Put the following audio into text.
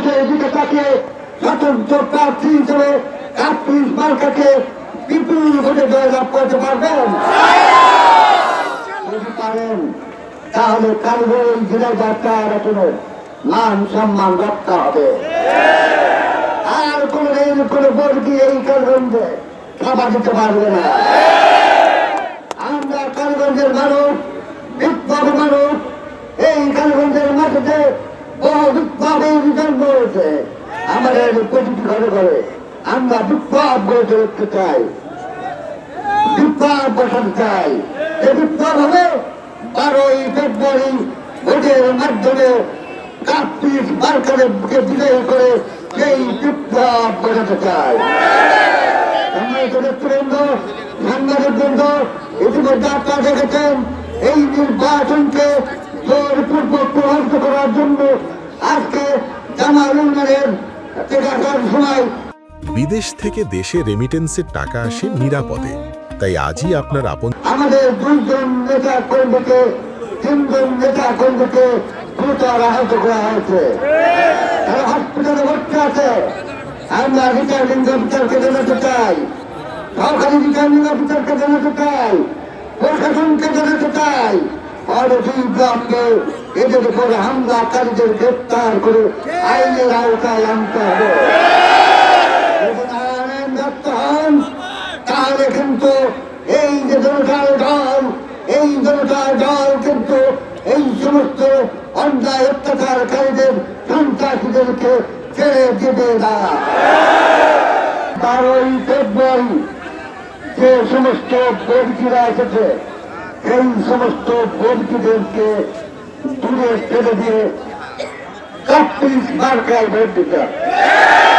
মাঠে এদিকে তাকে হাতের বিপুল ভোটে জয়লাভ করতে পারবেন। যাত্রার মান সম্মান রক্ষা হবে। আর কোনো এই কোনো বর্গী এই কারণে দিতে পারবে না। হয়েছে আমাদের প্রতিটি ঘরে ঘরে আমরা বিপ্লব গড়ে তুলতে চাই। বিপ্লব বসাতে চাই। যে বিপ্লব হবে বারোই ফেব্রুয়ারি ভোটের মাধ্যমে কাপিস বারকারকে বিজয় করে সেই বিপ্লব বসাতে চাই। এই নির্বাচনকে জোরপূর্বক প্রভাবিত করার জন্য আজকে বিদেশ থেকে দেশে রেমিটেন্সের টাকা আসে নিরাপদে। তাই আজই আপনার আপন আমাদের দুইজন নেতা কর্মীকে তিনজন নেতা কর্মীকে গুরুতর আহত করা হয়েছে। তারা হসপিটালে ভর্তি আছে। আমরা রিটার্নিং অফিসারকে জানাতে চাই। সরকারি রিটার্নিং অফিসারকে জানাতে চাই। প্রশাসনকে জানাতে চাই। অরসি ব্লককে এদের উপর হামলাকারীদের গ্রেপ্তার করে আইনের আওতায় আনতে হবে। তাহলে কিন্তু এই যে জনতার দল, এই জনতার দল কিন্তু এই সমস্ত অন্যায় অত্যাচারকারীদের সন্ত্রাসীদেরকে ছেড়ে দেবে না। বারোই ফেব্রুয়ারি যে সমস্ত বর্গীরা এসেছে সেই সমস্ত বর্গীদেরকে দূরে ফেলে দিয়ে কাপ্পিস মার্কায় ভোট।